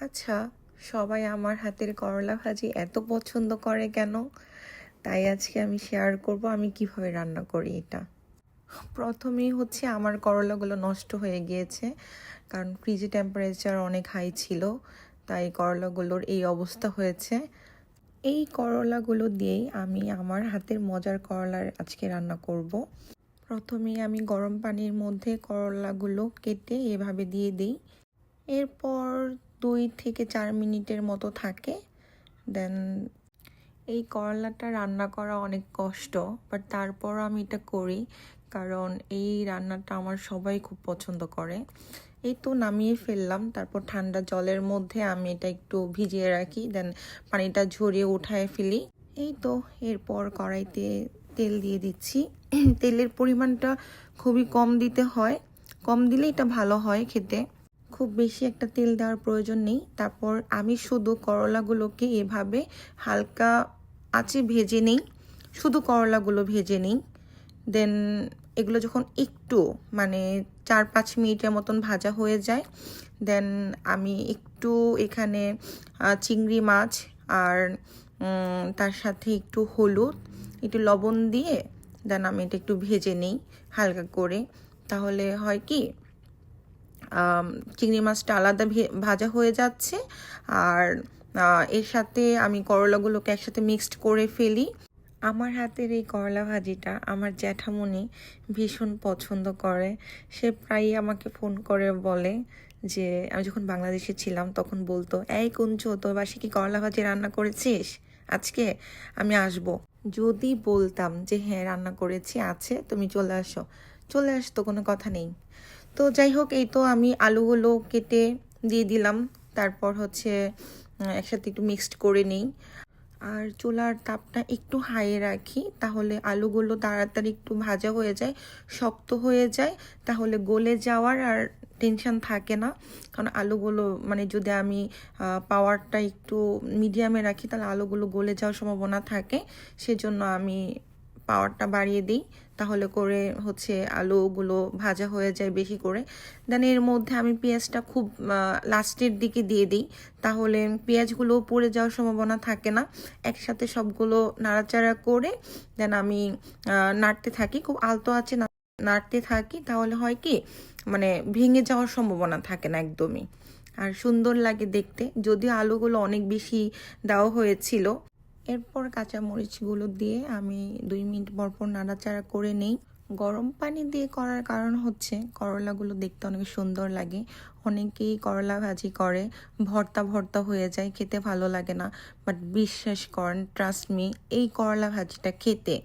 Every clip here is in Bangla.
আচ্ছা সবাই আমার হাতের করলা ভাজি এত পছন্দ করে কেন? তাই আজকে আমি শেয়ার করব আমি কীভাবে রান্না করি এটা। প্রথমেই হচ্ছে আমার করলাগুলো নষ্ট হয়ে গিয়েছে, কারণ ফ্রিজে টেম্পারেচার অনেক হাই ছিল, তাই করলাগুলোর এই অবস্থা হয়েছে। এই করলাগুলো দিয়েই আমি আমার হাতের মজার করলার আজকে রান্না করব। প্রথমেই আমি গরম পানির মধ্যে করলাগুলো কেটে এভাবে দিয়ে দিই। এরপর দুই থেকে চার মিনিটের মতো থাকে। দেন এই করলাটা রান্না করা অনেক কষ্ট বাট তারপর আমি এটা করি, কারণ এই রান্নাটা আমার সবাই খুব পছন্দ করে। এই তো নামিয়ে ফেললাম, তারপর ঠান্ডা জলের মধ্যে আমি এটা একটু ভিজিয়ে রাখি দেন পানিটা ঝরিয়ে উঠায় ফেলি। এই তো এরপর কড়াইতে তেল দিয়ে দিচ্ছি। তেলের পরিমাণটা খুবই কম দিতে হয়। কম দিলে এটা ভালো হয় খেতে। খুব বেশি একটা তেল দেওয়ার প্রয়োজন নেই। তারপর আমি শুধু করলাগুলোকে এভাবে হালকা আঁচে ভেজে নেই। শুধু করলাগুলো ভেজে নেই। দেন এগুলো যখন একটু মানে চার পাঁচ মিনিটের মতন ভাজা হয়ে যায় দেন আমি একটু এখানে চিংড়ি মাছ আর তার সাথে একটু হলুদ, একটু লবণ দিয়ে দেন আমি এটা একটু ভেজে নিই হালকা করে। তাহলে হয় কি চিংড়ি মাছটা আলাদা ভাজা হয়ে যাচ্ছে। আর এর সাথে আমি করলাগুলোকে একসাথে মিক্সড করে ফেলি। আমার হাতের এই করলা ভাজিটা আমার জ্যাঠামণি ভীষণ পছন্দ করে। সে প্রায়ই আমাকে ফোন করে বলে যে, আমি যখন বাংলাদেশে ছিলাম তখন বলতো, এই কুঞ্চ, তোর বাসে কি করলা ভাজি রান্না করেছিস? আজকে আমি আসব যদি বলতাম যে হ্যাঁ রান্না করেছি, আছে, তুমি চলে আসো। চলে আসতো কোনো কথা নেই। তো যাই হোক, এই তো আমি আলুগুলো কেটে দিয়ে দিলাম। তারপর হচ্ছে একসাথে একটু মিক্সড করে নিই। আর চুলার তাপটা একটু হাইয়ে রাখি, তাহলে আলুগুলো তাড়াতাড়ি একটু ভাজা হয়ে যায়, শক্ত হয়ে যায়। তাহলে গলে যাওয়ার আর টেনশন থাকে না। কারণ আলুগুলো মানে যদি আমি পাওয়ারটা একটু মিডিয়ামে রাখি, তাহলে আলুগুলো গলে যাওয়ার সম্ভাবনা থাকে। সেজন্য আমি পাওয়ারটা বাড়িয়ে দিই, তাহলে করে হচ্ছে আলুগুলো ভাজা হয়ে যায় বেশি করে। দেন এর মধ্যে আমি পেঁয়াজটা খুব লাস্টের দিকে দিয়ে দিই, তাহলে পেঁয়াজগুলো পড়ে যাওয়ার সম্ভাবনা থাকে না। একসাথে সবগুলো নাড়াচাড়া করে দেন আমি নাড়তে থাকি, খুব আলতো আছে নাড়তে থাকি, তাহলে হয় কি মানে ভেঙে যাওয়ার সম্ভাবনা থাকে না একদমই। আর সুন্দর লাগে দেখতে, যদিও আলুগুলো অনেক বেশি দেওয়া হয়েছিল এরপর কাঁচামরিচগুলো দিয়ে আমি দুই মিনিট পর পর নাড়াচাড়া করে নেই। গরম পানি দিয়ে করার কারণ হচ্ছে করলাগুলো দেখতে অনেক সুন্দর লাগে। অনেকেই করলা ভাজি করে, ভর্তা ভর্তা হয়ে যায়, খেতে ভালো লাগে না। বাট বিশ্বাস করেন ট্রাস্ট মি এই করলা ভাজিটা খেতে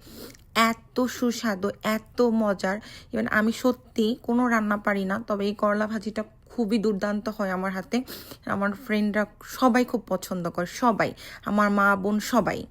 এত সুস্বাদু, এত মজার। ইভেন আমি সত্যি কোনো রান্না পারি না, তবে এই করলা ভাজিটা খুবই দুর্দান্ত হয় আমার হাতে। আমার ফ্রেন্ডরা সবাই খুব পছন্দ করে, সবাই। আমার মা বোন সবাই।